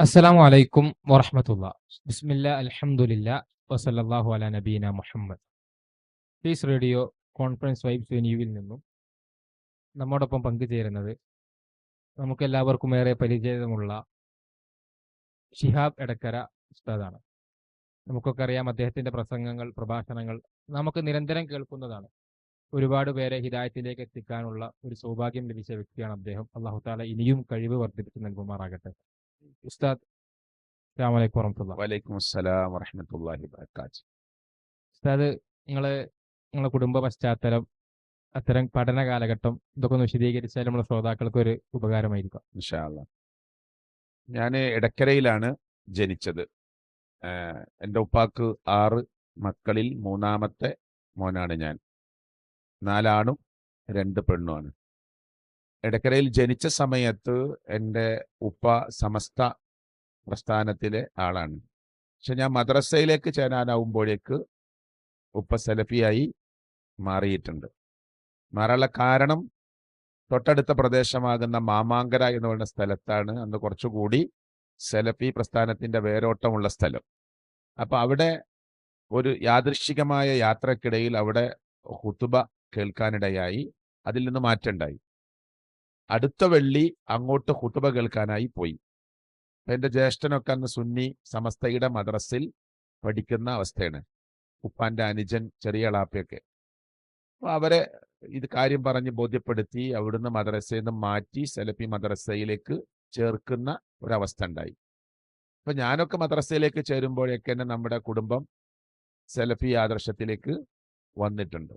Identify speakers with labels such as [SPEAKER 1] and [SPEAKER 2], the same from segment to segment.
[SPEAKER 1] അസ്സലാമു അലൈക്കും വറഹമത്തുള്ള. ബിസ്മില്ല അലഹമുല്ല വസല്ലല്ലാഹു അല നബീന Muhammad. Peace radio conference vibes വെന്യൂവിൽ നിന്നും നമ്മോടൊപ്പം പങ്കുചേരുന്നത് നമുക്കെല്ലാവർക്കും ഏറെ പരിചയമുള്ള ഷിഹാബ് എടക്കര ഉസ്താദാണ്. നമുക്കൊക്കെ അറിയാം അദ്ദേഹത്തിന്റെ പ്രസംഗങ്ങൾ പ്രഭാഷണങ്ങൾ നമുക്ക് നിരന്തരം കേൾക്കുന്നതാണ്. ഒരുപാട് പേരെ ഹിദായത്തിലേക്ക് എത്തിക്കാനുള്ള ഒരു സൗഭാഗ്യം ലഭിച്ച വ്യക്തിയാണ് അദ്ദേഹം. അള്ളാഹു താല ഇനിയും കഴിവ് വർദ്ധിപ്പിച്ച് നൽകുമാറാകട്ടെ. ഉസ്താദ് അസ്സലാമു അലൈക്കും വറഹ്മത്തുള്ളാഹി
[SPEAKER 2] വലൈക്കും അസ്സലാം വറഹമത്തല്ലാഹി വബറകാത്ത്
[SPEAKER 1] ഉസ്താദ് നിങ്ങളെ നിങ്ങളെ കുടുംബ പശ്ചാത്തലം അത്തരം പഠന കാലഘട്ടം ഇതൊക്കെ ഒന്ന് വിശദീകരിച്ചാൽ നമ്മുടെ ശ്രോതാക്കൾക്ക് ഒരു ഉപകാരമായിരിക്കും.
[SPEAKER 2] ഞാൻ ഇടക്കരയിലാണ് ജനിച്ചത്. എന്റെ ഉപ്പാക്ക് ആറ് മക്കളിൽ മൂന്നാമത്തെ മോനാണ് ഞാൻ. നാലാണും രണ്ട് പെണ്ണുമാണ്. എടക്കരയിൽ ജനിച്ച സമയത്ത് എന്റെ ഉപ്പ സമസ്ത പ്രസ്ഥാനത്തിലെ ആളാണ്. പക്ഷെ ഞാൻ മദ്രസയിലേക്ക് ചേരാനാവുമ്പോഴേക്ക് ഉപ്പ സെലഫിയായി മാറിയിട്ടുണ്ട്. മാറാനുള്ള കാരണം തൊട്ടടുത്ത പ്രദേശമാകുന്ന മാമാങ്കര എന്ന് പറയുന്ന സ്ഥലത്താണ് അന്ന് കുറച്ചുകൂടി സെലഫി പ്രസ്ഥാനത്തിന്റെ വേരോട്ടമുള്ള സ്ഥലം. അപ്പോൾ അവിടെ ഒരു യാദൃശികമായ യാത്രക്കിടയിൽ അവിടെ ഹുതുബ കേൾക്കാനിടയായി. അതിൽ നിന്ന് മാറ്റമുണ്ടായി. അടുത്ത വെള്ളി അങ്ങോട്ട് കുട്ടുമ കേൾക്കാനായി പോയി. എന്റെ ജ്യേഷ്ഠനൊക്കെ അന്ന് സുന്നി സമസ്തയുടെ മദ്രസിൽ പഠിക്കുന്ന അവസ്ഥയാണ്. ഉപ്പാന്റെ അനുജൻ ചെറിയ അളാപ്പയൊക്കെ അവരെ ഇത് കാര്യം പറഞ്ഞ് ബോധ്യപ്പെടുത്തി അവിടുന്ന് മദ്രസയിൽ നിന്ന് മാറ്റി സെലഫി മദ്രസയിലേക്ക് ചേർക്കുന്ന ഒരവസ്ഥ ഉണ്ടായി. അപ്പൊ ഞാനൊക്കെ മദ്രസയിലേക്ക് ചേരുമ്പോഴൊക്കെ തന്നെ നമ്മുടെ കുടുംബം സെലഫി ആദർശത്തിലേക്ക് വന്നിട്ടുണ്ട്.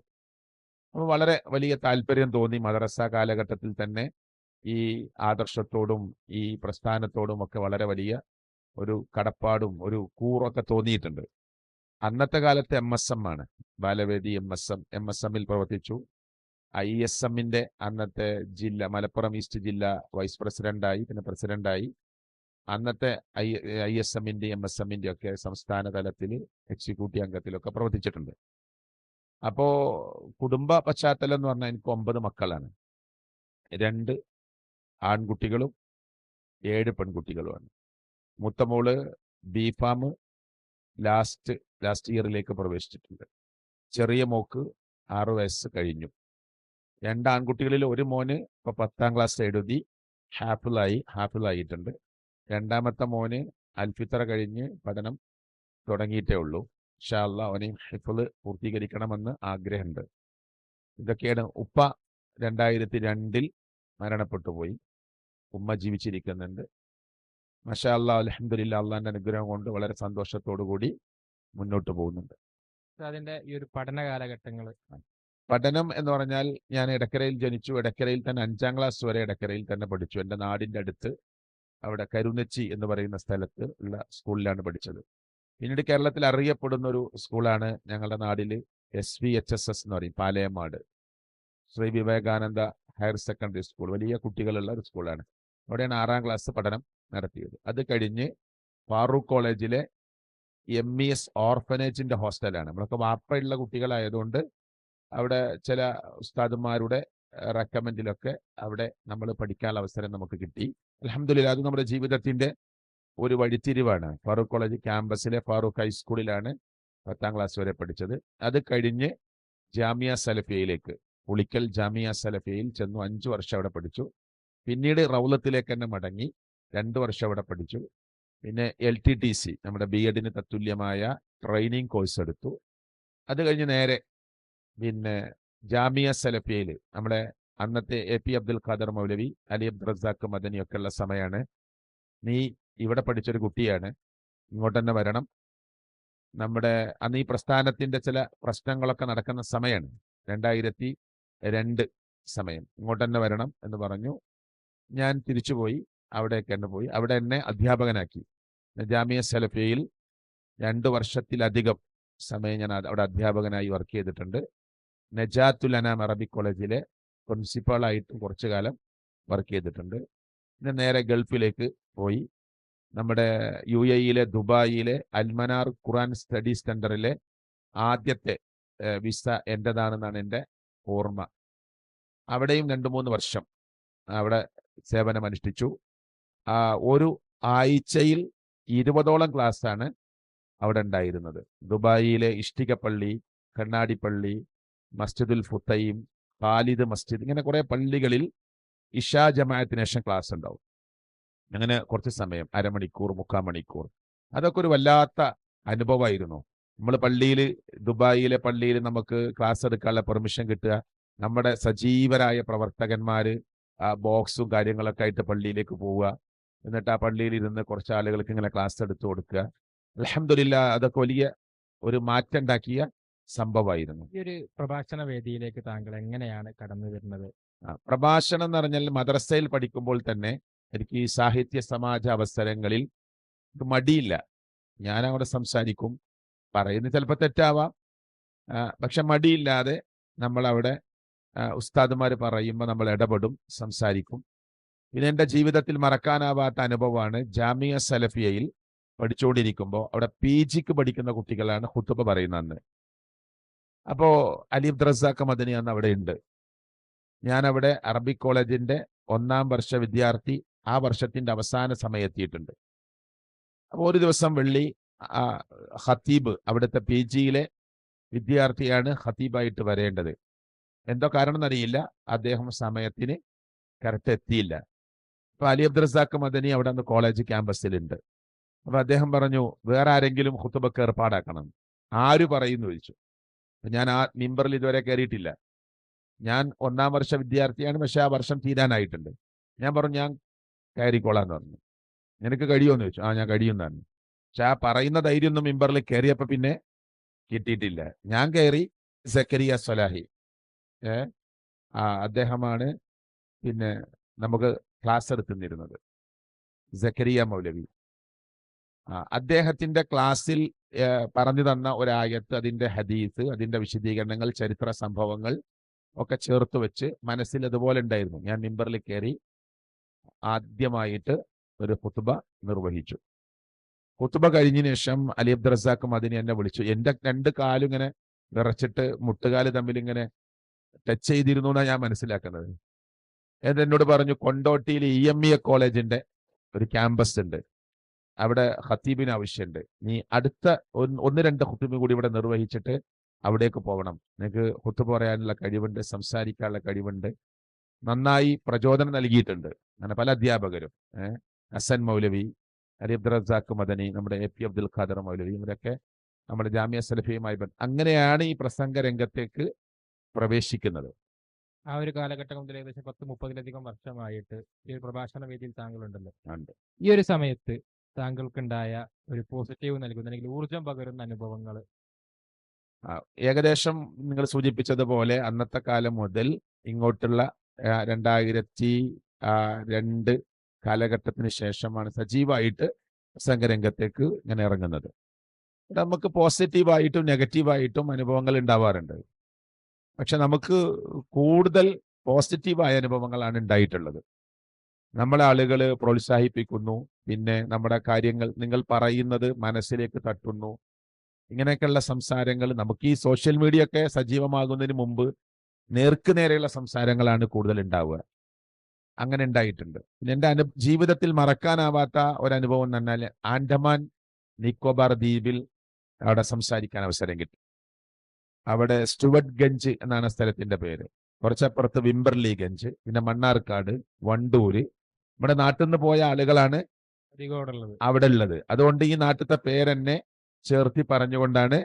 [SPEAKER 2] അപ്പൊ വളരെ വലിയ താല്പര്യം തോന്നി മദ്രസ കാലഘട്ടത്തിൽ തന്നെ. ഈ ആദർശത്തോടും ഈ പ്രസ്ഥാനത്തോടും ഒക്കെ വളരെ വലിയ ഒരു കടപ്പാടും ഒരു കൂറൊക്കെ തോന്നിയിട്ടുണ്ട്. അന്നത്തെ കാലത്ത് എം എസ് എം ആണ്. Balavedi M S M M S എമ്മിൽ പ്രവർത്തിച്ചു. ഐ എസ് എമ്മിന്റെ അന്നത്തെ ജില്ല മലപ്പുറം ഈസ്റ്റ് ജില്ല വൈസ് പ്രസിഡന്റായി പിന്നെ പ്രസിഡന്റായി. അന്നത്തെ ഐ ഐ എസ് എമ്മിന്റെ എം എസ് എമ്മിന്റെ ഒക്കെ സംസ്ഥാന തലത്തിൽ എക്സിക്യൂട്ടീവ് അംഗത്തിലൊക്കെ പ്രവർത്തിച്ചിട്ടുണ്ട്. അപ്പോ കുടുംബ പശ്ചാത്തലം എന്ന് പറഞ്ഞാൽ എനിക്ക് ഒമ്പത് മക്കളാണ്. രണ്ട് ആൺകുട്ടികളും ഏഴ് പെൺകുട്ടികളുമാണ്. മുത്തമോൾ ബി ഫാം ലാസ്റ്റ് ലാസ്റ്റ് ഇയറിലേക്ക് പ്രവേശിച്ചിട്ടുണ്ട്. ചെറിയ മോക്ക് ആറു വയസ്സ് കഴിഞ്ഞു. രണ്ട് ആൺകുട്ടികളിൽ ഒരു മോന് ഇപ്പോൾ പത്താം ക്ലാസ് എഴുതി ഹാഫിളായി ഹാഫിളായിട്ടുണ്ട്. രണ്ടാമത്തെ മോന് അൽഫിത്തറ കഴിഞ്ഞ് പഠനം തുടങ്ങിയിട്ടേ ഉള്ളൂ. ഷാല്ല അവനെയും ഹിഫിൾ പൂർത്തീകരിക്കണമെന്ന് ആഗ്രഹമുണ്ട് ഇതൊക്കെയാണ് ഉപ്പ രണ്ടായിരത്തി രണ്ടിൽ മരണപ്പെട്ടു പോയി ഉമ്മ ജീവിച്ചിരിക്കുന്നുണ്ട്. മഷാ അല്ലാ അലഹമില്ല അള്ളാന്റെ അനുഗ്രഹം കൊണ്ട് വളരെ സന്തോഷത്തോടു കൂടി മുന്നോട്ട് പോകുന്നുണ്ട്.
[SPEAKER 1] അതിന്റെ ഈ ഒരു പഠന കാലഘട്ടങ്ങൾ
[SPEAKER 2] പഠനം എന്ന് പറഞ്ഞാൽ ഞാൻ ഇടക്കരയിൽ ജനിച്ചു. ഇടക്കരയിൽ തന്നെ അഞ്ചാം ക്ലാസ് വരെ ഇടക്കരയിൽ തന്നെ പഠിച്ചു. എന്റെ നാടിന്റെ അടുത്ത് അവിടെ കരുനച്ചി എന്ന് പറയുന്ന സ്ഥലത്ത് ഉള്ള സ്കൂളിലാണ് പഠിച്ചത്. പിന്നീട് കേരളത്തിൽ അറിയപ്പെടുന്ന ഒരു സ്കൂളാണ് ഞങ്ങളുടെ നാടിൽ S V H S S എന്ന് പറയും Palayamad. Shri Vivekananda higher secondary school വലിയ കുട്ടികളുള്ള ഒരു സ്കൂളാണ്. അവിടെയാണ് ആറാം ക്ലാസ് പഠനം നടത്തിയത്. അത് കഴിഞ്ഞ് ഫാറൂഖ് കോളേജിലെ എം ഇ എസ് ഓർഫനേജിന്റെ ഹോസ്റ്റലാണ്. നമ്മളൊക്കെ വാപ്പയുള്ള കുട്ടികളായതുകൊണ്ട് അവിടെ ചില ഉസ്താദുമാരുടെ റെക്കമെൻഡിലൊക്കെ അവിടെ നമ്മൾ പഠിക്കാനുള്ള അവസരം നമുക്ക് കിട്ടി. അലഹമില്ല അത് നമ്മുടെ ജീവിതത്തിന്റെ ഒരു വഴിത്തിരിവാണ്. ഫാറൂഖ് കോളേജ് ക്യാമ്പസിലെ ഫാറൂഖ് ഹൈസ്കൂളിലാണ് പത്താം ക്ലാസ് വരെ പഠിച്ചത്. അത് കഴിഞ്ഞ് ജാമിയ സലഫിയയിലേക്ക് പുളിക്കൽ ജാമിയ സലഫിയയിൽ ചെന്നു അഞ്ച് വർഷം അവിടെ പഠിച്ചു. പിന്നീട് റൗലത്തിലേക്ക് തന്നെ മടങ്ങി രണ്ട് വർഷം അവിടെ പഠിച്ചു. പിന്നെ എൽ ടി ടി സി നമ്മുടെ ബി എഡിന് തത്തുല്യമായ ട്രെയിനിങ് കോഴ്സ് എടുത്തു. അത് കഴിഞ്ഞ് നേരെ പിന്നെ ജാമിയ സലഫിയയിൽ നമ്മുടെ അന്നത്തെ എ പി അബ്ദുൽ ഖാദർ മൗലവി അലി അബ്ദുൽ റസാഖ് മദനിയൊക്കെയുള്ള സമയമാണ് നീ ഇവിടെ പഠിച്ചൊരു കുട്ടിയാണ്. ഇങ്ങോട്ട് തന്നെ വരണം. നമ്മുടെ അന്ന് ഈ പ്രസ്ഥാനത്തിന്റെ ചില പ്രശ്നങ്ങളൊക്കെ നടക്കുന്ന സമയമാണ് രണ്ടായിരത്തി രണ്ട് സമയം. ഇങ്ങോട്ട് തന്നെ വരണം എന്ന് പറഞ്ഞു. ഞാൻ തിരിച്ചുപോയി അവിടേക്ക് തന്നെ പോയി. അവിടെ എന്നെ അധ്യാപകനാക്കി. നജാമിയ സലഫിയയിൽ രണ്ട് വർഷത്തിലധികം സമയം ഞാൻ അവിടെ അധ്യാപകനായി വർക്ക് ചെയ്തിട്ടുണ്ട്. നജാത്തുൽ അനാം അറബിക് കോളേജിലെ പ്രിൻസിപ്പാളായിട്ടും കുറച്ചു കാലം വർക്ക് ചെയ്തിട്ടുണ്ട്. പിന്നെ നേരെ ഗൾഫിലേക്ക് പോയി. നമ്മുടെ യു എയിലെ ദുബായിലെ അൽമനാർ ഖുറാൻ സ്റ്റഡി സെന്ററിലെ ആദ്യത്തെ വിസ എന്റെതാണെന്നാണ് എന്റെ ഓർമ്മ. അവിടെയും രണ്ട് മൂന്ന് വർഷം അവിടെ സേവനം അനുഷ്ഠിച്ചു ആ ഒരു ആഴ്ചയിൽ ഇരുപതോളം ക്ലാസ്സാണ് അവിടെ ഉണ്ടായിരുന്നത്. ദുബായിലെ ഇഷ്ടികപ്പള്ളി കണ്ണാടിപ്പള്ളി മസ്ജിദുൽ ഫുത്തൈം ഖാലിദ് മസ്ജിദ് ഇങ്ങനെ കുറേ പള്ളികളിൽ ഇഷാ ജമാഅത്തിന് ശേഷം ക്ലാസ് ഉണ്ടാവും അങ്ങനെ കുറച്ച് സമയം അരമണിക്കൂർ മുക്കാൽ മണിക്കൂർ. അതൊക്കെ ഒരു വല്ലാത്ത അനുഭവമായിരുന്നു. നമ്മൾ പള്ളിയിൽ ദുബായിലെ പള്ളിയിൽ നമുക്ക് ക്ലാസ് എടുക്കാനുള്ള പെർമിഷൻ കിട്ടുക. നമ്മുടെ സജീവരായ പ്രവർത്തകന്മാർ ആ ബോക്സും കാര്യങ്ങളൊക്കെ ആയിട്ട് പള്ളിയിലേക്ക് പോവുക. എന്നിട്ട് ആ പള്ളിയിൽ ഇരുന്ന് കുറച്ച് ആളുകൾക്ക് ഇങ്ങനെ ക്ലാസ് എടുത്ത് കൊടുക്കുക. അലഹമില്ല അതൊക്കെ വലിയ ഒരു മാറ്റം ഉണ്ടാക്കിയ സംഭവമായിരുന്നു.
[SPEAKER 1] ഈ ഒരു പ്രഭാഷണ വേദിയിലേക്ക് താങ്കൾ എങ്ങനെയാണ് കടന്നു വരുന്നത്?
[SPEAKER 2] പ്രഭാഷണം എന്ന് പറഞ്ഞാൽ മദ്രസയിൽ പഠിക്കുമ്പോൾ തന്നെ എനിക്ക് ഈ സാഹിത്യ സമാജ അവസരങ്ങളിൽ മടിയില്ല. ഞാൻ അവിടെ സംസാരിക്കും. പറയുന്നത് ചിലപ്പോൾ തെറ്റാവാം. പക്ഷെ മടിയില്ലാതെ നമ്മൾ അവിടെ ഉസ്താദുമാർ പറയുമ്പോൾ നമ്മൾ ഇടപെടും സംസാരിക്കും. പിന്നെ എന്റെ ജീവിതത്തിൽ മറക്കാനാവാത്ത അനുഭവമാണ് ജാമിയ സലഫിയയിൽ പഠിച്ചുകൊണ്ടിരിക്കുമ്പോൾ അവിടെ പി ജിക്ക് പഠിക്കുന്ന കുട്ടികളാണ് ഹുത്തുബ പറയുന്ന അന്ന്. അപ്പോൾ അലീബ് റസാഖ് മദനി അന്ന് അവിടെ ഉണ്ട് ഞാൻ അവിടെ അറബിക് കോളേജിന്റെ ഒന്നാം വർഷ വിദ്യാർത്ഥി ആ വർഷത്തിന്റെ അവസാന സമയത്തിയിട്ടുണ്ട്. അപ്പോൾ ഒരു ദിവസം വെള്ളി ഹത്തീബ് അവിടുത്തെ പി ജിയിലെ വിദ്യാർത്ഥിയാണ് ഹത്തീബായിട്ട് വരേണ്ടത്. എന്തോ കാരണം എന്നറിയില്ല. അദ്ദേഹം സമയത്തിന് കറക്റ്റ് എത്തിയില്ല. അപ്പോൾ അലി അബ്ദുറസാഖ് മദനി അവിടെ നിന്ന് കോളേജ് ക്യാമ്പസിലുണ്ട് അപ്പോൾ അദ്ദേഹം പറഞ്ഞു വേറെ ആരെങ്കിലും ഹുത്തുബക്ക് ഏർപ്പാടാക്കണം. ആര് പറയുന്നു ചോദിച്ചു. അപ്പം ഞാൻ ആ മിമ്പറിൽ ഇതുവരെ കയറിയിട്ടില്ല. ഞാൻ ഒന്നാം വർഷ വിദ്യാർത്ഥിയാണ് പക്ഷേ ആ വർഷം തീരാനായിട്ടുണ്ട്. ഞാൻ പറഞ്ഞു ഞാൻ കയറിക്കോളാന്ന് പറഞ്ഞു. നിനക്ക് കഴിയുമെന്ന് ചോദിച്ചു. ആ ഞാൻ കഴിയും കഴിയുന്നതാണ് പക്ഷെ ആ പറയുന്ന ധൈര്യം ഒന്നും മിമ്പറിൽ കയറിയപ്പോ പിന്നെ കിട്ടിയിട്ടില്ല. ഞാൻ കയറി സക്കരിയ സൊലാഹി ഏ ആ അദ്ദേഹമാണ് പിന്നെ നമുക്ക് ക്ലാസ് എടുത്തിരുന്നത്. സക്കരിയ മൗലവി. ആ അദ്ദേഹത്തിന്റെ ക്ലാസ്സിൽ പറഞ്ഞു തന്ന ഒരായത്ത് അതിന്റെ ഹദീസ് അതിന്റെ വിശദീകരണങ്ങൾ ചരിത്ര സംഭവങ്ങൾ ഒക്കെ ചേർത്ത് വെച്ച് മനസ്സിൽ അതുപോലെ ഉണ്ടായിരുന്നു. ഞാൻ മിമ്പറിൽ കയറി ആദ്യമായിട്ട് ഒരു കുത്തുബ നിർവഹിച്ചു. കുത്തുബ കഴിഞ്ഞതിന് ശേഷം അലി അബ്ദുൽ റസാഖ് മദിനി എന്നെ വിളിച്ചു. എന്റെ രണ്ട് കാലും ഇങ്ങനെ വിറച്ചിട്ട് മുട്ടുകാൽ തമ്മിൽ ഇങ്ങനെ ടച്ച് ചെയ്തിരുന്നു എന്നാണ് ഞാൻ മനസ്സിലാക്കുന്നത്. എന്നിട്ട് എന്നോട് പറഞ്ഞു കൊണ്ടോട്ടിയിൽ ഇ എം ഇ എ കോളേജിന്റെ ഒരു ക്യാമ്പസ് ഉണ്ട്. അവിടെ ഹത്തീബിന് ആവശ്യമുണ്ട്. നീ അടുത്ത ഒന്ന് രണ്ട് ഖുത്തുബ് കൂടി ഇവിടെ നിർവഹിച്ചിട്ട് അവിടേക്ക് പോകണം. നിനക്ക് ഹുത്തുബ പറയാനുള്ള കഴിവുണ്ട് സംസാരിക്കാനുള്ള കഴിവുണ്ട്. നന്നായി പ്രചോദനം നൽകിയിട്ടുണ്ട്. അങ്ങനെ പല അധ്യാപകരും ഹസൻ മൗലവി അലി അബ്ദുൽ റസാഖ് മദനി നമ്മുടെ എ പി അബ്ദുൽ ഖാദർ മൗലവി ഇവരൊക്കെ നമ്മുടെ ജാമ്യ സലഫിയുമായി ബന്ധം അങ്ങനെയാണ് ഈ പ്രസംഗ രംഗത്തേക്ക് പ്രവേശിക്കുന്നത്.
[SPEAKER 1] ആ ഒരു കാലഘട്ടം മുതൽ ഏകദേശം പത്ത് മുപ്പതിലധികം വർഷമായിട്ട് ഈ ഒരു പ്രഭാഷണ വേദിയിൽ താങ്കൾ
[SPEAKER 2] ഉണ്ടല്ലോ
[SPEAKER 1] ഈ ഒരു സമയത്ത് താങ്കൾക്കുണ്ടായ ഒരു പോസിറ്റീവ് നൽകുന്ന അല്ലെങ്കിൽ ഊർജം പകരുന്ന അനുഭവങ്ങൾ
[SPEAKER 2] ആ, ഏകദേശം നിങ്ങൾ സൂചിപ്പിച്ചതുപോലെ അന്നത്തെ കാലം മുതൽ ഇങ്ങോട്ടുള്ള രണ്ടായിരത്തി രണ്ട് കാലഘട്ടത്തിന് ശേഷമാണ് സജീവമായിട്ട് സംഘരംഗത്തേക്ക് ഇങ്ങനെ ഇറങ്ങുന്നത്. നമുക്ക് പോസിറ്റീവായിട്ടും നെഗറ്റീവായിട്ടും അനുഭവങ്ങൾ ഉണ്ടാവാറുണ്ട്. പക്ഷെ നമുക്ക് കൂടുതൽ പോസിറ്റീവായ അനുഭവങ്ങളാണ് ഉണ്ടായിട്ടുള്ളത്. നമ്മളെ ആളുകൾ പ്രോത്സാഹിപ്പിക്കുന്നു പിന്നെ നമ്മുടെ കാര്യങ്ങൾ നിങ്ങൾ പറയുന്നത് മനസ്സിലേക്ക് തട്ടുന്നു. ഇങ്ങനെയൊക്കെയുള്ള സംസാരങ്ങൾ നമുക്ക് ഈ സോഷ്യൽ മീഡിയ ഒക്കെ സജീവമാകുന്നതിന് മുമ്പ് നേർക്കുനേരെയുള്ള സംസാരങ്ങളാണ് കൂടുതൽ ഉണ്ടാവുക. അങ്ങനെ ഉണ്ടായിട്ടുണ്ട്. പിന്നെ എന്റെ അനു ജീവിതത്തിൽ മറക്കാനാവാത്ത ഒരനുഭവം എന്ന് പറഞ്ഞാൽ ആൻഡമാൻ നിക്കോബാർ ദ്വീപിൽ അവിടെ സംസാരിക്കാൻ അവസരം കിട്ടി. അവിടെ സ്റ്റുവർട്ട് ഗഞ്ച് എന്നാണ് സ്ഥലത്തിന്റെ പേര്. കുറച്ചപ്പുറത്ത് വിംബർലി ഗഞ്ച് പിന്നെ മണ്ണാർക്കാട് വണ്ടൂര്. നമ്മുടെ നാട്ടിൽ നിന്ന് പോയ ആളുകളാണ് അവിടെ ഉള്ളത്. അതുകൊണ്ട് ഈ നാട്ടിലത്തെ പേരെന്നെ ചേർത്തി പറഞ്ഞുകൊണ്ടാണ്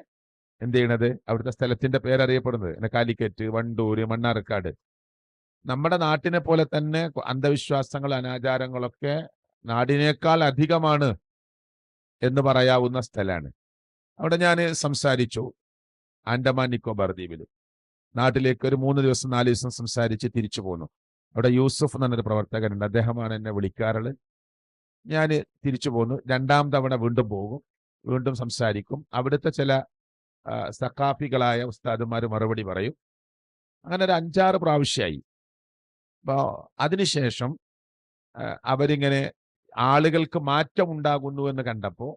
[SPEAKER 2] എന്ത് ചെയ്യണത്? അവിടുത്തെ സ്ഥലത്തിന്റെ പേരറിയപ്പെടുന്നത്. കാലിക്കറ്റ് വണ്ടൂര് മണ്ണാർക്കാട്. നമ്മുടെ നാട്ടിനെ പോലെ തന്നെ അന്ധവിശ്വാസങ്ങൾ അനാചാരങ്ങളൊക്കെ നാടിനേക്കാൾ അധികമാണ് എന്ന് പറയാവുന്ന സ്ഥലമാണ് അവിടെ ഞാൻ സംസാരിച്ചു ആൻഡമാൻ നിക്കോബാർ ദ്വീപിൽ നാട്ടിലേക്ക് ഒരു മൂന്ന് ദിവസം നാല് ദിവസം സംസാരിച്ച് തിരിച്ചു പോന്നു. അവിടെ യൂസഫ് എന്നൊരു പ്രവർത്തകനുണ്ട്. അദ്ദേഹമാണ് എന്നെ വിളിക്കാറുള്ളത്. ഞാൻ തിരിച്ചു പോന്നു. രണ്ടാം തവണ വീണ്ടും പോകും. വീണ്ടും സംസാരിക്കും. അവിടുത്തെ ചില സക്കാഫികളായ ഉസ്താദുമാർ മറുപടി പറയും. അങ്ങനെ ഒരു അഞ്ചാറ് പ്രാവശ്യമായി അപ്പോൾ അതിനുശേഷം അവരിങ്ങനെ ആളുകൾക്ക് മാറ്റം ഉണ്ടാകുന്നു എന്ന് കണ്ടപ്പോൾ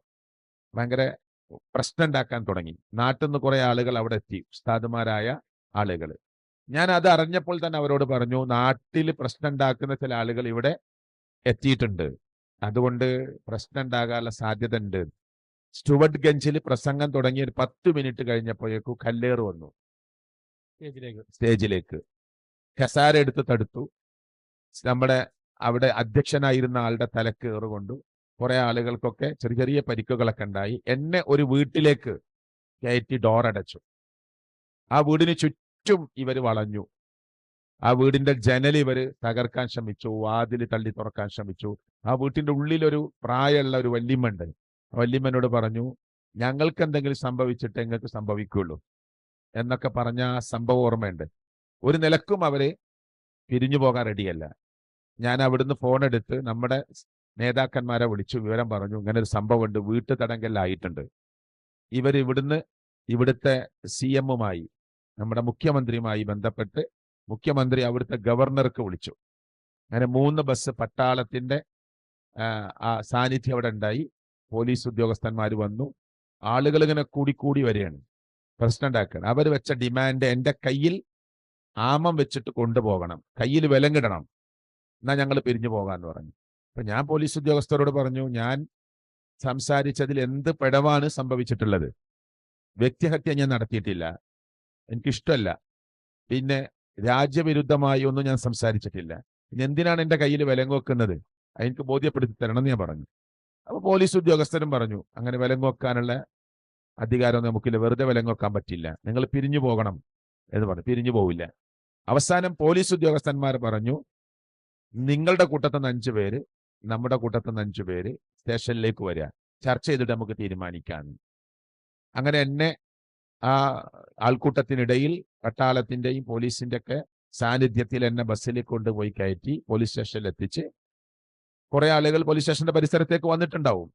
[SPEAKER 2] ഭയങ്കര പ്രശ്നം ഉണ്ടാക്കാൻ തുടങ്ങി. നാട്ടിൽ നിന്ന് കുറെ ആളുകൾ അവിടെ എത്തി ഉസ്താദുമാരായ ആളുകൾ. ഞാൻ അത് അറിഞ്ഞപ്പോൾ തന്നെ അവരോട് പറഞ്ഞു നാട്ടിൽ പ്രശ്നം ഉണ്ടാക്കുന്ന ചില ആളുകൾ ഇവിടെ എത്തിയിട്ടുണ്ട്. അതുകൊണ്ട് പ്രശ്നം ഉണ്ടാകാനുള്ള സാധ്യത ഉണ്ട് സ്റ്റുവർട്ട് ഗഞ്ചിൽ പ്രസംഗം തുടങ്ങി ഒരു പത്ത് മിനിറ്റ് കഴിഞ്ഞപ്പോഴേക്കും കല്ലേറ് വന്നു.
[SPEAKER 1] സ്റ്റേജിലേക്ക്.
[SPEAKER 2] കസാര എടുത്ത് തടുത്തു. നമ്മുടെ അവിടെ അധ്യക്ഷനായിരുന്ന ആളുടെ തലക്ക് ഏറുകൊണ്ടു കുറെ ആളുകൾക്കൊക്കെ ചെറിയ ചെറിയ പരിക്കുകളൊക്കെ ഉണ്ടായി. എന്നെ ഒരു വീട്ടിലേക്ക് കയറ്റി ഡോർ അടച്ചു ആ വീടിന് ചുറ്റും ഇവർ വളഞ്ഞു. ആ വീടിന്റെ ജനൽ ഇവർ തകർക്കാൻ ശ്രമിച്ചു. വാതിൽ തള്ളി തുറക്കാൻ ശ്രമിച്ചു. ആ വീട്ടിന്റെ ഉള്ളിലൊരു പ്രായമുള്ള ഒരു വല്യമ്മ ഉണ്ട് ആ വല്യമ്മനോട് പറഞ്ഞു ഞങ്ങൾക്ക് എന്തെങ്കിലും സംഭവിച്ചിട്ട് എങ്ങൾക്ക് സംഭവിക്കുള്ളൂ എന്നൊക്കെ പറഞ്ഞ ആ സംഭവം ഓർമ്മയുണ്ട്. ഒരു നിലക്കും അവരെ പിരിഞ്ഞു പോകാൻ റെഡിയല്ല ഞാൻ അവിടുന്ന് ഫോൺ എടുത്ത് നമ്മുടെ നേതാക്കന്മാരെ വിളിച്ചു വിവരം പറഞ്ഞു. ഇങ്ങനെ ഒരു സംഭവമുണ്ട്. വീട്ടു തടങ്കലായിട്ടുണ്ട് ഇവർ ഇവിടുന്ന് ഇവിടുത്തെ സി എമ്മുമായി നമ്മുടെ മുഖ്യമന്ത്രിയുമായി ബന്ധപ്പെട്ട് മുഖ്യമന്ത്രി അവിടുത്തെ ഗവർണർക്ക് വിളിച്ചു. അങ്ങനെ മൂന്ന് ബസ് പട്ടാളത്തിന്റെ സാന്നിധ്യം അവിടെ ഉണ്ടായി. പോലീസ് ഉദ്യോഗസ്ഥന്മാർ വന്നു. ആളുകൾ ഇങ്ങനെ കൂടി കൂടി വരികയാണ്. പ്രസിഡന്റ് ഉണ്ടാക്കുകയാണ്. അവർ വെച്ച ഡിമാൻഡ് എന്റെ കയ്യിൽ ആമം വെച്ചിട്ട് കൊണ്ടുപോകണം. കയ്യിൽ വിലം കിടണം എന്നാൽ ഞങ്ങൾ പിരിഞ്ഞു പോകാന്ന് പറഞ്ഞു. അപ്പൊ ഞാൻ പോലീസ് ഉദ്യോഗസ്ഥരോട് പറഞ്ഞു ഞാൻ സംസാരിച്ചതിൽ എന്ത് പിഴവാണ് സംഭവിച്ചിട്ടുള്ളത്? വ്യക്തിഹത്യ ഞാൻ നടത്തിയിട്ടില്ല. എനിക്കിഷ്ടമല്ല പിന്നെ രാജ്യവിരുദ്ധമായി ഒന്നും ഞാൻ സംസാരിച്ചിട്ടില്ല. പിന്നെ എന്തിനാണ് എന്റെ കയ്യിൽ വിലങ്ങ് വെക്കുന്നത് എനിക്ക് ബോധ്യപ്പെടുത്തി തരണം എന്ന് ഞാൻ പറഞ്ഞു. അപ്പോൾ പോലീസ് ഉദ്യോഗസ്ഥരും പറഞ്ഞു അങ്ങനെ വിലങ്ങ് വെക്കാനുള്ള അധികാരം നമുക്കില്ല. വെറുതെ വിലങ്ങ് വെക്കാൻ പറ്റില്ല. നിങ്ങൾ പിരിഞ്ഞു പോകണം എന്ന് പറഞ്ഞു. പിരിഞ്ഞു പോവില്ല. അവസാനം പോലീസ് ഉദ്യോഗസ്ഥന്മാർ പറഞ്ഞു നിങ്ങളുടെ കൂട്ടത്തിൽ നിന്ന് അഞ്ചു പേര് നമ്മുടെ കൂട്ടത്തിൽ നിന്ന് അഞ്ചു പേര് സ്റ്റേഷനിലേക്ക് വരിക ചർച്ച ചെയ്തിട്ട് നമുക്ക് തീരുമാനിക്കാം അങ്ങനെ എന്നെ ആ ആൾക്കൂട്ടത്തിനിടയിൽ പട്ടാളത്തിന്റെയും പോലീസിന്റെ ഒക്കെ സാന്നിധ്യത്തിൽ എന്നെ ബസ്സിൽ കൊണ്ടുപോയി കയറ്റി പോലീസ് സ്റ്റേഷനിൽ എത്തിച്ച് കുറെ ആളുകൾ പോലീസ് സ്റ്റേഷന്റെ പരിസരത്തേക്ക് വന്നിട്ടുണ്ടാവും.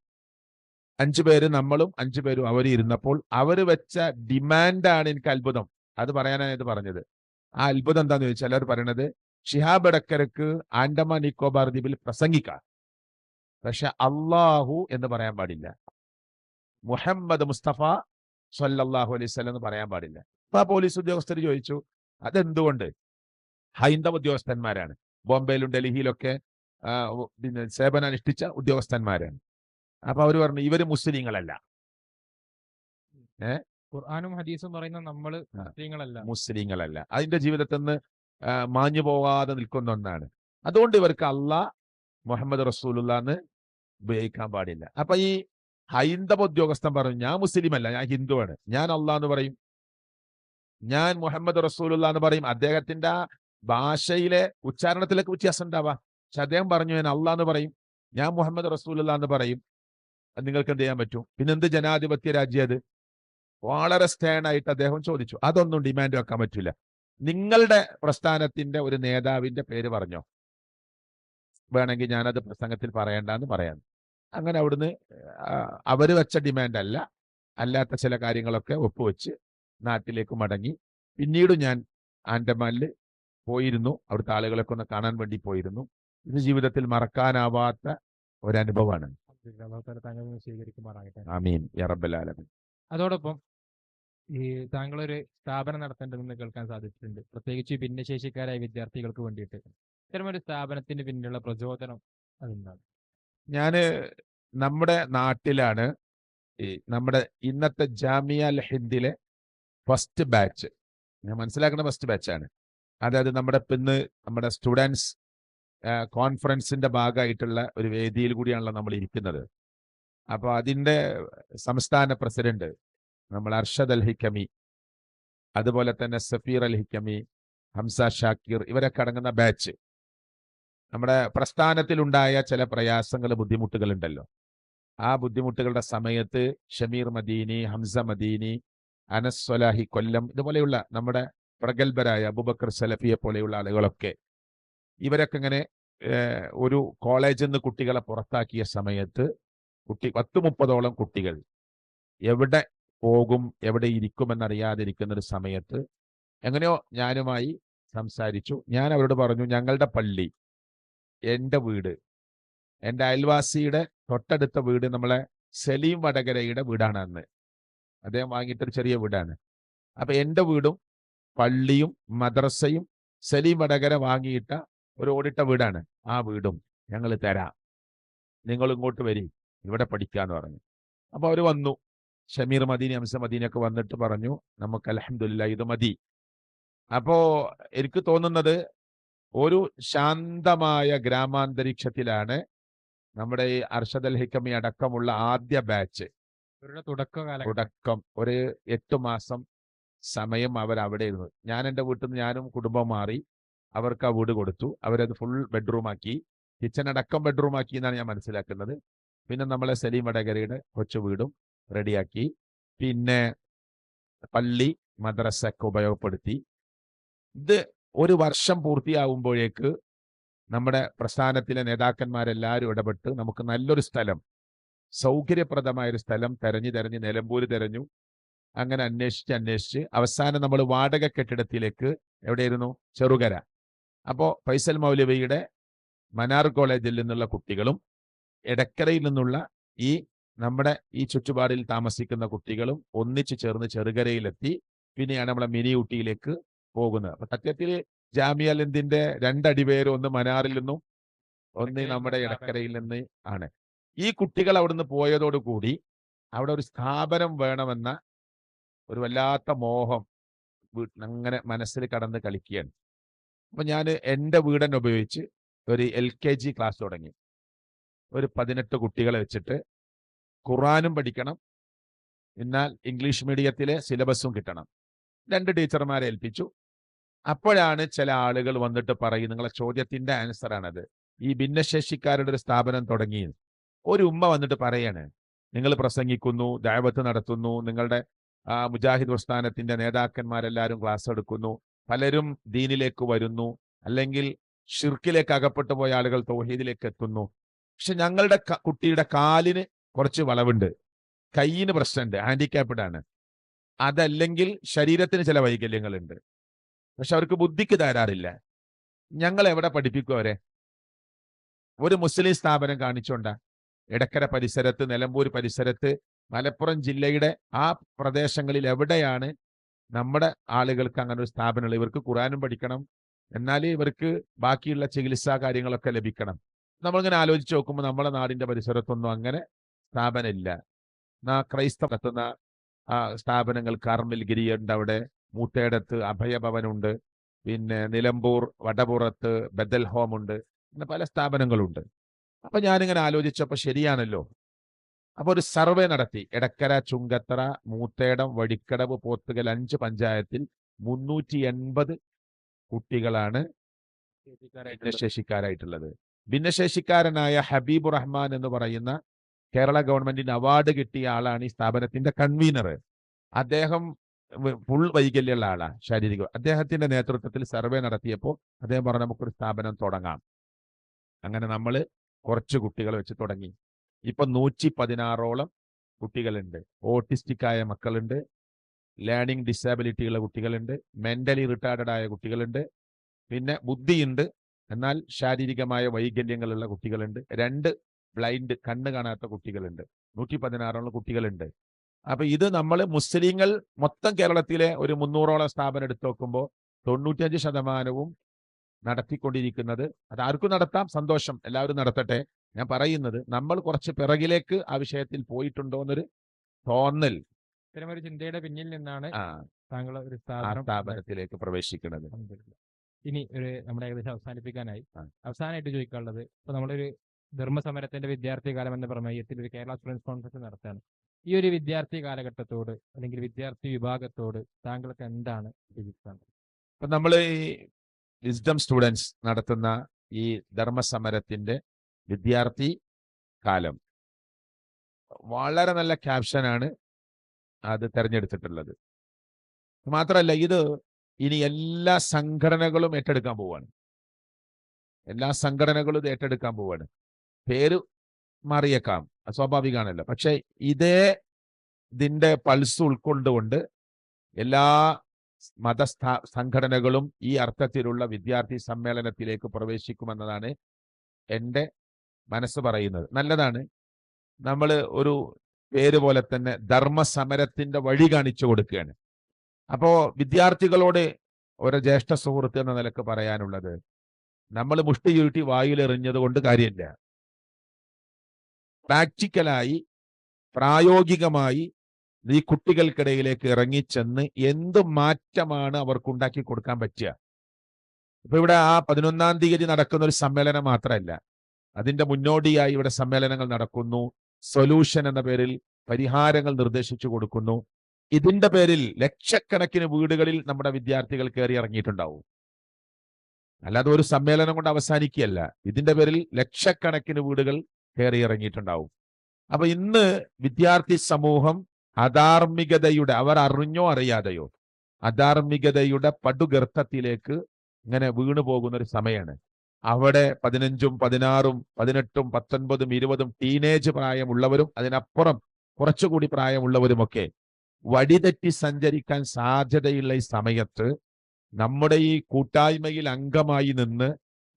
[SPEAKER 2] അഞ്ചു പേര് നമ്മളും അഞ്ചു പേരും അവർ ഇരുന്നപ്പോൾ അവർ വെച്ച ഡിമാൻഡാണ് എനിക്ക് അത്ഭുതം. അത് പറയാനാണ് ഇത് പറഞ്ഞത്. ആ അത്ഭുതം എന്താന്ന് ചോദിച്ചാൽ അവർ പറയണത് ഷിഹാബ് അടക്കരക്ക് ആൻഡമാൻ നിക്കോബാർ ദ്വീപിൽ പ്രസംഗിക്കാം. പക്ഷെ അള്ളാഹു എന്ന് പറയാൻ പാടില്ല. മുഹമ്മദ് മുസ്തഫ സല്ലാഹു അലൈഹി എന്ന് പറയാൻ പാടില്ല. അപ്പൊ ആ പോലീസ് ഉദ്യോഗസ്ഥർ ചോദിച്ചു അതെന്തുകൊണ്ട്? ഹൈന്ദവ ഉദ്യോഗസ്ഥന്മാരാണ്. ബോംബെയിലും ഡൽഹിയിലൊക്കെ പിന്നെ സേവനം അനുഷ്ഠിച്ച ഉദ്യോഗസ്ഥന്മാരാണ്. അപ്പൊ അവർ പറഞ്ഞു ഇവർ മുസ്ലിങ്ങളല്ല.
[SPEAKER 1] ഖുർആാനും ഹദീസും പറയുന്ന
[SPEAKER 2] നമ്മൾ.
[SPEAKER 1] മുസ്ലിങ്ങളല്ല.
[SPEAKER 2] മുസ്ലിങ്ങളല്ല. അതിന്റെ ജീവിതത്തിൽ നിന്ന് മാഞ്ഞു പോകാതെ നിൽക്കുന്ന ഒന്നാണ്. അതുകൊണ്ട് ഇവർക്ക് അള്ളാ മുഹമ്മദ് റസൂലുള്ള എന്ന് ഉപയോഗിക്കാൻ പാടില്ല. അപ്പൊ ഈ ഹൈന്ദവ ഉദ്യോഗസ്ഥൻ പറഞ്ഞു ഞാൻ മുസ്ലിം അല്ല ഞാൻ ഹിന്ദുവാണ്. ഞാൻ അള്ളാഹ് എന്ന് പറയും. ഞാൻ മുഹമ്മദ് റസൂലുള്ള എന്ന് പറയും. അദ്ദേഹത്തിന്റെ ആ ഭാഷയിലെ ഉച്ചാരണത്തിലേക്ക് വ്യത്യാസം ഉണ്ടാവാം. പക്ഷെ അദ്ദേഹം പറഞ്ഞു ഞാൻ അള്ളാഹ് എന്ന് പറയും. ഞാൻ മുഹമ്മദ് റസൂലുള്ള എന്ന് പറയും നിങ്ങൾക്ക് എന്ത് ചെയ്യാൻ പറ്റും? പിന്നെന്ത് ജനാധിപത്യ രാജ്യം അത്? വളരെ സ്റ്റേൺ ആയിട്ട് അദ്ദേഹം ചോദിച്ചു. അതൊന്നും ഡിമാൻഡ് വെക്കാൻ പറ്റില്ല നിങ്ങളുടെ പ്രസ്ഥാനത്തിന്റെ ഒരു നേതാവിന്റെ പേര് പറഞ്ഞോ? വേണമെങ്കിൽ ഞാനത് പ്രസംഗത്തിൽ പറയണ്ടെന്ന് പറയാൻ അങ്ങനെ അവിടുന്ന് അവർ വെച്ച ഡിമാൻഡ് അല്ല. അല്ലാത്ത ചില കാര്യങ്ങളൊക്കെ ഒപ്പുവെച്ച് നാട്ടിലേക്ക് മടങ്ങി. പിന്നീട് ഞാൻ ആൻഡമാനിൽ പോയിരുന്നു. അവിടുത്തെ ആളുകളൊക്കെ ഒന്ന് കാണാൻ വേണ്ടി പോയിരുന്നു. ഇത് ജീവിതത്തിൽ മറക്കാനാവാത്ത ഒരനുഭവമാണ്.
[SPEAKER 1] അതോടൊപ്പം ഈ താങ്കൾ ഒരു സ്ഥാപനം നടത്തേണ്ടതെന്ന് കേൾക്കാൻ സാധിച്ചിട്ടുണ്ട്. പ്രത്യേകിച്ച് ഭിന്നശേഷിക്കാരായ വിദ്യാർത്ഥികൾക്ക് വേണ്ടിയിട്ട്. ഇത്തരമൊരു സ്ഥാപനത്തിന് പിന്നിലുള്ള പ്രചോദനം അതെന്താണ്?
[SPEAKER 2] ഞാൻ നമ്മുടെ നാട്ടിലാണ് ഈ നമ്മുടെ ഇന്നത്തെ ജാമിയ ലഹിന്ദിലെ ഹിന്ദിലെ ഫസ്റ്റ് ബാച്ച്. ഞാൻ മനസ്സിലാക്കുന്ന ഫസ്റ്റ് ബാച്ചാണ്. അതായത് നമ്മുടെ പിന്ന് നമ്മുടെ സ്റ്റുഡൻസ് കോൺഫറൻസിന്റെ ഭാഗമായിട്ടുള്ള ഒരു വേദിയിൽ കൂടിയാണല്ലോ നമ്മൾ ഇരിക്കുന്നത് അപ്പോൾ അതിന്റെ സംസ്ഥാന പ്രസിഡന്റ് നമ്മൾ അർഷദ് അൽ ഹിക്കമി അതുപോലെ തന്നെ സഫീർ അൽ ഹിക്കമി ഹംസ ഷാക്കിർ ഇവരൊക്കെ അടങ്ങുന്ന ബാച്ച് നമ്മുടെ പ്രസ്ഥാനത്തിലുണ്ടായ ചില പ്രയാസങ്ങൾ ബുദ്ധിമുട്ടുകളുണ്ടല്ലോ. ആ ബുദ്ധിമുട്ടുകളുടെ സമയത്ത് ഷമീർ മദീനി ഹംസ മദീനി അനസ് സൊലാഹി കൊല്ലം ഇതുപോലെയുള്ള നമ്മുടെ പ്രഗത്ഭരായ അബുബക്കർ സലഫിയെ പോലെയുള്ള ആളുകളൊക്കെ ഇവരൊക്കെ ഇങ്ങനെ ഒരു കോളേജിൽ നിന്ന് കുട്ടികളെ പുറത്താക്കിയ സമയത്ത് കുട്ടി പത്ത് മുപ്പതോളം കുട്ടികൾ എവിടെ പോകും എവിടെ ഇരിക്കുമെന്നറിയാതിരിക്കുന്ന ഒരു സമയത്ത് എങ്ങനെയോ ഞാനുമായി സംസാരിച്ചു. ഞാൻ അവരോട് പറഞ്ഞു ഞങ്ങളുടെ പള്ളി എന്റെ വീട് എന്റെ അയൽവാസിയുടെ തൊട്ടടുത്ത വീട് നമ്മളെ സലീം വടകരയുടെ വീടാണ് അന്ന് അദ്ദേഹം വാങ്ങിയിട്ടൊരു ചെറിയ വീടാണ്. അപ്പം എന്റെ വീടും പള്ളിയും മദ്രസയും സലീം വടകര വാങ്ങിയിട്ട ഒരു ഓടിട്ട വീടാണ്. ആ വീടും ഞങ്ങൾ തരാം. നിങ്ങൾ ഇങ്ങോട്ട് വരി. ഇവിടെ പഠിക്കാന്ന് പറഞ്ഞു. അപ്പോൾ അവർ വന്നു. ഷമീർ മദീനി അംസ മദീനൊക്കെ വന്നിട്ട് പറഞ്ഞു നമുക്ക് അലഹമില്ല ഇത് മതി. അപ്പോ എനിക്ക് തോന്നുന്നത് ഒരു ശാന്തമായ ഗ്രാമാന്തരീക്ഷത്തിലാണ് നമ്മുടെ ഈ അർഷദ് അൽ ഹിക്കമി അടക്കമുള്ള ആദ്യ ബാച്ച്.
[SPEAKER 1] തുടക്കം
[SPEAKER 2] തുടക്കം ഒരു എട്ട് മാസം സമയം അവർ അവിടെ ഇരുന്നു. ഞാൻ എന്റെ വീട്ടിൽ നിന്ന് ഞാനും കുടുംബം മാറി അവർക്ക് ആ വീട് കൊടുത്തു. അവരത് ഫുൾ ബെഡ്റൂം ആക്കി. കിച്ചൺ അടക്കം ബെഡ്റൂം ആക്കി എന്നാണ് ഞാൻ മനസ്സിലാക്കുന്നത്. പിന്നെ നമ്മളെ സലീം വടകരയുടെ കൊച്ചു വീടും റെഡിയാക്കി. പിന്നെ പള്ളി മദ്രസ ഒക്കെ ഉപയോഗപ്പെടുത്തി. ഇത് ഒരു വർഷം പൂർത്തിയാവുമ്പോഴേക്ക് നമ്മുടെ പ്രസ്ഥാനത്തിലെ നേതാക്കന്മാരെല്ലാവരും ഇടപെട്ട് നമുക്ക് നല്ലൊരു സ്ഥലം സൗകര്യപ്രദമായൊരു സ്ഥലം തെരഞ്ഞു തെരഞ്ഞ് നിലമ്പൂര് തെരഞ്ഞു. അങ്ങനെ അന്വേഷിച്ച് അന്വേഷിച്ച് അവസാനം നമ്മൾ വാടക കെട്ടിടത്തിലേക്ക് എവിടെയായിരുന്നു? ചെറുകര. അപ്പോൾ ഫൈസൽ മൗലവിയുടെ മനാർ കോളേജിൽ നിന്നുള്ള കുട്ടികളും എടക്കരയിൽ നിന്നുള്ള ഈ നമ്മുടെ ഈ ചുറ്റുപാടിൽ താമസിക്കുന്ന കുട്ടികളും ഒന്നിച്ചു ചേർന്ന് ചെറുകരയിലെത്തി പിന്നെയാണ് നമ്മളെ മിനി ഊട്ടിയിലേക്ക് പോകുന്നത്. അപ്പൊ സത്യത്തിൽ ജാമിയ ജാമിയലിന്ദിന്റെ രണ്ടടിപേര് ഒന്ന് മനാറിൽ നിന്നും ഒന്ന് നമ്മുടെ ഇടക്കരയിൽ നിന്ന് ആണ്. ഈ കുട്ടികൾ അവിടുന്ന് പോയതോടുകൂടി അവിടെ ഒരു സ്ഥാപനം വേണമെന്ന ഒരു വല്ലാത്ത മോഹം അങ്ങനെ മനസ്സിൽ കടന്ന് കളിക്കുകയാണ്. അപ്പൊ ഞാൻ എന്റെ വീടന്നെ ഉപയോഗിച്ച് ഒരു എൽ കെ ജി ക്ലാസ് തുടങ്ങി. ഒരു പതിനെട്ട് കുട്ടികളെ വെച്ചിട്ട് ഖുറാനും പഠിക്കണം. എന്നാൽ ഇംഗ്ലീഷ് മീഡിയത്തിലെ സിലബസും കിട്ടണം. രണ്ട് ടീച്ചർമാരെ ഏൽപ്പിച്ചു. അപ്പോഴാണ് ചില ആളുകൾ വന്നിട്ട് പറയും നിങ്ങളെ ചോദ്യത്തിന്റെ ആൻസറാണത്. ഈ ഭിന്നശേഷിക്കാരുടെ ഒരു സ്ഥാപനം തുടങ്ങി. ഒരു ഉമ്മ വന്നിട്ട് പറയാണ് നിങ്ങൾ പ്രസംഗിക്കുന്നു ദാവത്ത് നടത്തുന്നു നിങ്ങളുടെ മുജാഹിദ് പ്രസ്ഥാനത്തിന്റെ നേതാക്കന്മാരെല്ലാവരും ക്ലാസ് എടുക്കുന്നു പലരും ദീനിലേക്ക് വരുന്നു അല്ലെങ്കിൽ ഷിർക്കിലേക്ക് അകപ്പെട്ടു പോയ ആളുകൾ തൗഹീദിലേക്ക് എത്തുന്നു. പക്ഷെ ഞങ്ങളുടെ കുട്ടിയുടെ കാലിന് കുറച്ച് വളവുണ്ട്. കയ്യിന് പ്രശ്നമുണ്ട് ഹാൻഡിക്യാപ്ഡ് ആണ്. അതല്ലെങ്കിൽ ശരീരത്തിന് ചില വൈകല്യങ്ങളുണ്ട്. പക്ഷെ അവർക്ക് ബുദ്ധിക്ക് തരാറില്ല ഞങ്ങൾ എവിടെ പഠിപ്പിക്കും അവരെ? ഒരു മുസ്ലിം സ്ഥാപനം കാണിച്ചോണ്ട. ഇടക്കര പരിസരത്ത് നിലമ്പൂർ പരിസരത്ത് മലപ്പുറം ജില്ലയുടെ ആ പ്രദേശങ്ങളിൽ എവിടെയാണ് നമ്മുടെ ആളുകൾക്ക് അങ്ങനെ ഒരു സ്ഥാപനങ്ങൾ ഇവർക്ക് ഖുറാനും പഠിക്കണം. എന്നാൽ ഇവർക്ക് ബാക്കിയുള്ള ചികിത്സാ കാര്യങ്ങളൊക്കെ ലഭിക്കണം. നമ്മളിങ്ങനെ ആലോചിച്ച് നോക്കുമ്പോൾ നമ്മുടെ നാടിന്റെ പരിസരത്തൊന്നും അങ്ങനെ സ്ഥാപനമില്ല. എന്നാ ക്രൈസ്തവ നടത്തുന്ന ആ സ്ഥാപനങ്ങൾ കാർമിൽ ഗിരിയുണ്ട് അവിടെ. മൂത്തേടത്ത് അഭയഭവനുണ്ട്. പിന്നെ നിലമ്പൂർ വടപുറത്ത് ബദൽ ഹോം ഉണ്ട് അങ്ങനെ പല സ്ഥാപനങ്ങളുണ്ട്. അപ്പൊ ഞാനിങ്ങനെ ആലോചിച്ചപ്പോൾ ശരിയാണല്ലോ. അപ്പോൾ ഒരു സർവേ നടത്തി. എടക്കര ചുങ്കത്തറ മൂത്തേടം വടിക്കടവ് പോത്തുകൽ അഞ്ച് പഞ്ചായത്തിൽ മുന്നൂറ്റി എൺപത് കുട്ടികളാണ് ഭിന്നശേഷിക്കാരായിട്ടുള്ളത്. ഭിന്നശേഷിക്കാരനായ ഹബീബ് റഹ്മാൻ എന്ന് പറയുന്ന കേരള ഗവൺമെന്റിന്റെ അവാർഡ് കിട്ടിയ ആളാണ് ഈ സ്ഥാപനത്തിന്റെ കൺവീനർ അദ്ദേഹം ഫുൾ വൈകല്യമുള്ള ആളാണ് ശാരീരിക അദ്ദേഹത്തിന്റെ നേതൃത്വത്തിൽ സർവേ നടത്തിയപ്പോൾ അദ്ദേഹം പറഞ്ഞു നമുക്കൊരു സ്ഥാപനം തുടങ്ങാം. അങ്ങനെ നമ്മൾ കുറച്ച് കുട്ടികൾ വെച്ച് തുടങ്ങി. ഇപ്പൊ നൂറ്റി പതിനാറോളം കുട്ടികളുണ്ട്. ഓട്ടിസ്റ്റിക് ആയ മക്കളുണ്ട്. ലേണിംഗ് ഡിസബിലിറ്റി ഉള്ള കുട്ടികളുണ്ട്. മെന്റലി റിട്ടയർഡ് ആയ കുട്ടികളുണ്ട്. പിന്നെ ബുദ്ധിയുണ്ട്. എന്നാൽ ശാരീരികമായ വൈകല്യങ്ങളുള്ള കുട്ടികളുണ്ട്. രണ്ട് ബ്ലൈൻഡ് കണ്ണ് കാണാത്ത കുട്ടികളുണ്ട്. നൂറ്റി പതിനാറോളം കുട്ടികളുണ്ട്. അപ്പൊ ഇത് നമ്മൾ മുസ്ലിങ്ങൾ മൊത്തം കേരളത്തിലെ ഒരു മുന്നൂറോളം സ്ഥാപനം എടുത്തു നോക്കുമ്പോൾ തൊണ്ണൂറ്റിയഞ്ച് ശതമാനവും നടത്തിക്കൊണ്ടിരിക്കുന്നത് അത് ആർക്കും നടത്താം സന്തോഷം. എല്ലാവരും നടത്തട്ടെ. ഞാൻ പറയുന്നത് നമ്മൾ കുറച്ച് പിറകിലേക്ക് ആ വിഷയത്തിൽ പോയിട്ടുണ്ടോ എന്നൊരു തോന്നൽ.
[SPEAKER 1] ഇത്തരമൊരു ചിന്തയുടെ പിന്നിൽ നിന്നാണ് താങ്കൾ ഒരു
[SPEAKER 2] സ്ഥാപനത്തിലേക്ക് പ്രവേശിക്കുന്നത്.
[SPEAKER 1] ഇനി ഒരു നമ്മുടെ ഏകദേശം അവസാനിപ്പിക്കാനായി. അവസാനമായിട്ട് ചോദിക്കാനുള്ളത് ഇപ്പൊ നമ്മളൊരു ധർമ്മസമരത്തിന്റെ വിദ്യാർത്ഥി കാലം എന്ന പ്രമേയത്തിൽ ഒരു കേരള സ്റ്റുഡൻസ് കോൺഫറൻസ് നടത്താണ് ഈ ഒരു വിദ്യാർത്ഥി കാലഘട്ടത്തോട് അല്ലെങ്കിൽ വിദ്യാർത്ഥി വിഭാഗത്തോട് താങ്കൾക്ക് എന്താണ് ചിന്തിക്കാനുള്ളത്
[SPEAKER 2] ഇപ്പൊ നമ്മൾ ഈ വിസ്ഡം സ്റ്റുഡൻസ് നടത്തുന്ന ഈ ധർമ്മസമരത്തിന്റെ വിദ്യാർത്ഥി കാലം. വളരെ നല്ല ക്യാപ്ഷനാണ് അത് തെരഞ്ഞെടുത്തിട്ടുള്ളത്. മാത്രമല്ല ഇത് ഇനി എല്ലാ സംഘടനകളും ഏറ്റെടുക്കാൻ പോവാണ് എല്ലാ സംഘടനകളും ഇത് ഏറ്റെടുക്കാൻ പോവാണ് പേര് മാറിയേക്കാം. സ്വാഭാവികമാണല്ലോ പക്ഷെ ഇതേ ഇതിന്റെ പൾസ് ഉൾക്കൊണ്ടുകൊണ്ട് എല്ലാ മതസ്ഥാ സംഘടനകളും ഈ അർത്ഥത്തിലുള്ള വിദ്യാർത്ഥി സമ്മേളനത്തിലേക്ക് പ്രവേശിക്കുമെന്നതാണ് എന്റെ മനസ്സ് പറയുന്നത്. നല്ലതാണ്. നമ്മൾ ഒരു പേര് പോലെ തന്നെ ധർമ്മസമരത്തിന്റെ വഴി കാണിച്ചു കൊടുക്കുകയാണ്. അപ്പോൾ വിദ്യാർത്ഥികളോട് ഒരു ജ്യേഷ്ഠ സുഹൃത്ത് എന്ന നിലയ്ക്ക് പറയാനുള്ളത് നമ്മൾ മുഷ്ടി ചുരുട്ടി വായിൽ എറിഞ്ഞത് കൊണ്ട് കാര്യമില്ല. പ്രാക്ടിക്കലായി പ്രായോഗികമായി ഈ കുട്ടികൾക്കിടയിലേക്ക് ഇറങ്ങിച്ചെന്ന് എന്ത് മാറ്റമാണ് അവർക്ക് ഉണ്ടാക്കി കൊടുക്കാൻ പറ്റുക? ഇപ്പൊ ഇവിടെ ആ പതിനൊന്നാം തീയതി നടക്കുന്ന ഒരു സമ്മേളനം മാത്രമല്ല. അതിന്റെ മുന്നോടിയായി ഇവിടെ സമ്മേളനങ്ങൾ നടക്കുന്നു. സൊല്യൂഷൻ എന്ന പേരിൽ പരിഹാരങ്ങൾ നിർദ്ദേശിച്ചു കൊടുക്കുന്നു. ഇതിന്റെ പേരിൽ ലക്ഷക്കണക്കിന് വീടുകളിൽ നമ്മുടെ വിദ്യാർത്ഥികൾ കയറി ഇറങ്ങിയിട്ടുണ്ടാവും. അല്ലാതെ ഒരു സമ്മേളനം കൊണ്ട് അവസാനിക്കുകയല്ല. ഇതിന്റെ പേരിൽ ലക്ഷക്കണക്കിന് വീടുകൾ കയറി ഇറങ്ങിയിട്ടുണ്ടാവും അപ്പൊ ഇന്ന് വിദ്യാർത്ഥി സമൂഹം അധാർമികതയുടെ അവർ അറിഞ്ഞോ അറിയാതെയോ അധാർമികതയുടെ പടുഗർത്തത്തിലേക്ക് ഇങ്ങനെ വീണു പോകുന്ന ഒരു സമയമാണ് അവിടെ പതിനഞ്ചും പതിനാറും പതിനെട്ടും പത്തൊൻപതും ഇരുപതും ടീനേജ് പ്രായമുള്ളവരും അതിനപ്പുറം കുറച്ചുകൂടി പ്രായമുള്ളവരുമൊക്കെ വഴിതെറ്റി സഞ്ചരിക്കാൻ സാധ്യതയുള്ള ഈ സമയത്ത് നമ്മുടെ ഈ കൂട്ടായ്മയിൽ അംഗമായി നിന്ന്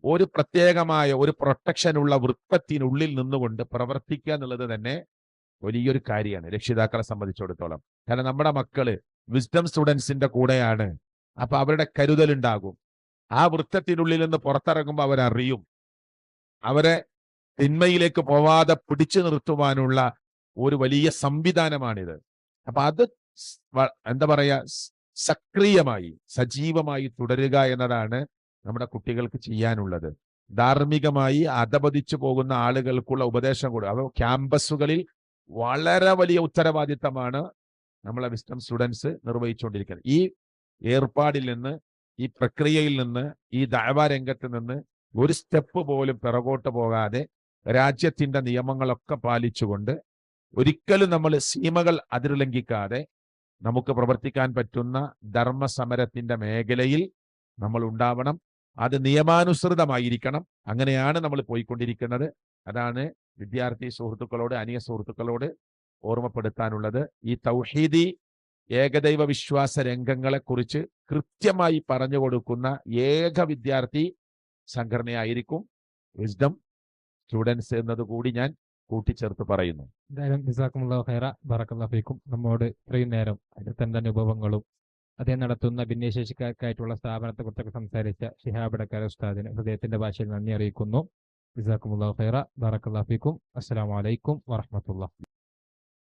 [SPEAKER 2] ഒരു പ്രത്യേകമായ ഒരു പ്രൊട്ടക്ഷനുള്ള വൃത്തത്തിനുള്ളിൽ നിന്നുകൊണ്ട് പ്രവർത്തിക്കുക എന്നുള്ളത് തന്നെ വലിയൊരു കാര്യമാണ്. രക്ഷിതാക്കളെ സംബന്ധിച്ചിടത്തോളം. കാരണം നമ്മുടെ മക്കൾ വിസ്ഡം സ്റ്റുഡൻസിന്റെ കൂടെയാണ്. അപ്പൊ അവരുടെ കരുതലുണ്ടാകും ആ വൃത്തത്തിനുള്ളിൽ നിന്ന് പുറത്തിറങ്ങുമ്പോൾ അവരറിയും. അവരെ തിന്മയിലേക്ക് പോവാതെ പിടിച്ചു നിർത്തുവാനുള്ള ഒരു വലിയ സംവിധാനമാണിത്. അപ്പൊ അത് എന്താ പറയാ സക്രിയമായി സജീവമായി തുടരുക എന്നതാണ് നമ്മുടെ കുട്ടികൾക്ക് ചെയ്യാനുള്ളത്. ധാർമ്മികമായി അധപതിച്ചു പോകുന്ന ആളുകൾക്കുള്ള ഉപദേശം കൊടുക്കുക അപ്പോൾ ക്യാമ്പസുകളിൽ വളരെ വലിയ ഉത്തരവാദിത്തമാണ് നമ്മളെ വിസ്റ്റം സ്റ്റുഡൻസ് നിർവഹിച്ചുകൊണ്ടിരിക്കുന്നത്. ഈ ഏർപ്പാടിൽ നിന്ന് ഈ പ്രക്രിയയിൽ നിന്ന് ഈ ദാവാരംഗത്ത് നിന്ന് ഒരു സ്റ്റെപ്പ് പോലും പിറകോട്ട് പോകാതെ രാജ്യത്തിന്റെ നിയമങ്ങളൊക്കെ പാലിച്ചുകൊണ്ട് ഒരിക്കലും നമ്മൾ സീമകൾ അതിർലംഘിക്കാതെ നമുക്ക് പ്രവർത്തിക്കാൻ പറ്റുന്ന ധർമ്മസമരത്തിന്റെ മേഖലയിൽ നമ്മൾ ഉണ്ടാവണം. അത് നിയമാനുസൃതമായിരിക്കണം. അങ്ങനെയാണ് നമ്മൾ പോയിക്കൊണ്ടിരിക്കുന്നത്. അതാണ് വിദ്യാർത്ഥി സുഹൃത്തുക്കളോട് അനിയ സുഹൃത്തുക്കളോട് ഓർമ്മപ്പെടുത്താനുള്ളത്. ഈ തൗഹീദി ഏകദൈവ വിശ്വാസ രംഗങ്ങളെക്കുറിച്ച് കൃത്യമായി പറഞ്ഞു കൊടുക്കുന്ന ഏക വിദ്യാർത്ഥി സംഘടനയായിരിക്കും വിസ്ഡം സ്റ്റുഡൻസ് എന്നതുകൂടി ഞാൻ കൂട്ടിച്ചേർത്ത് പറയുന്നു.
[SPEAKER 1] എന്തായാലും ബറക്കല്ലാഫിക്കും നമ്മോട് ഇത്രയും നേരം അതിൽ തന്നെ അനുഭവങ്ങളും അദ്ദേഹം നടത്തുന്ന ഭിന്നശേഷിക്കാർക്കായിട്ടുള്ള സ്ഥാപനത്തെക്കുറിച്ചൊക്കെ സംസാരിച്ച ഷിഹാബ് അടക്കാര ഉസ്താദിന് ഹൃദയത്തിന്റെ ഭാഷയിൽ നന്ദി അറിയിക്കുന്നു. നിസാക്കുമുള്ള ഖൈറ. ബറക്കല്ലാഫിക്കും അസ്സലാമു അലൈക്കും വറഹമത്തുള്ള